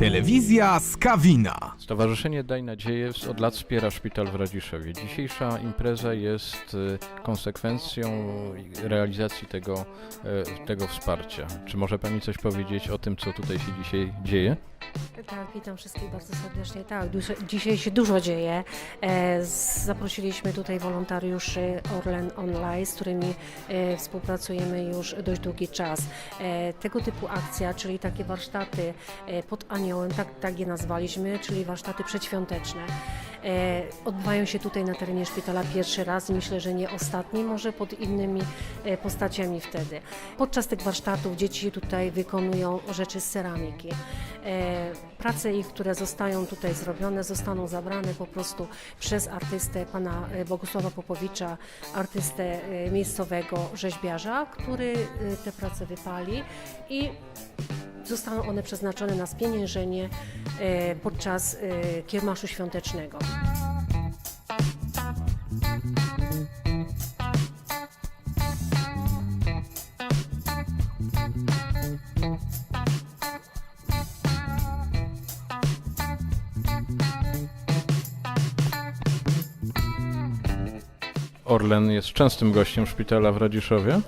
Telewizja Skawina. Stowarzyszenie Daj Nadzieję od lat wspiera szpital w Radziszewie. Dzisiejsza impreza jest y, konsekwencją realizacji tego, y, tego wsparcia. Czy może Pani coś powiedzieć o tym, co tutaj się dzisiaj dzieje? Tak, witam wszystkich bardzo serdecznie. Tak, dzisiaj się dużo dzieje. E, zaprosiliśmy tutaj wolontariuszy Orlen Online, z którymi e, współpracujemy już dość długi czas. E, tego typu akcja, czyli takie warsztaty pod aniołem, tak, tak je nazwaliśmy, czyli warsztaty przedświąteczne. E, odbywają się tutaj na terenie szpitala pierwszy raz myślę, że nie ostatni, może pod innymi e, postaciami wtedy. Podczas tych warsztatów dzieci tutaj wykonują rzeczy z ceramiki. E, prace ich, które zostają tutaj zrobione, zostaną zabrane po prostu przez artystę pana Bogusława Popowicza, artystę miejscowego rzeźbiarza, który te prace wypali i zostaną one przeznaczone na spieniężenie e, podczas e, kiermaszu świątecznego. Orlen jest częstym gościem szpitala w Radziszowie.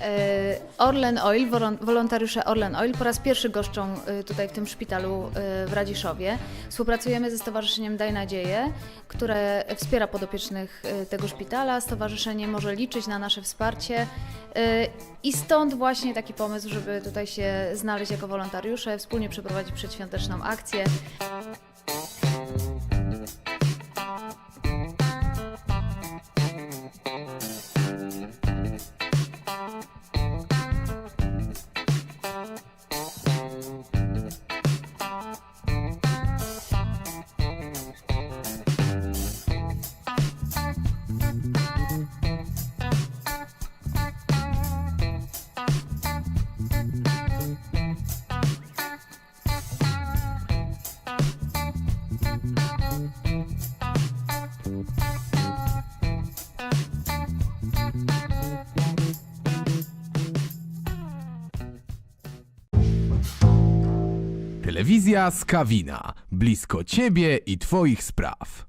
E, Orlen Oil, wolon- wolontariusze Orlen Oil po raz pierwszy goszczą e, tutaj w tym szpitalu e, w Radziszowie. Współpracujemy ze Stowarzyszeniem Daj Nadzieję, które wspiera podopiecznych tego szpitala. Stowarzyszenie może liczyć na nasze wsparcie i stąd właśnie taki pomysł, żeby tutaj się znaleźć jako wolontariusze, wspólnie przeprowadzić przedświąteczną akcję. Telewizja Skawina. Blisko ciebie i twoich spraw.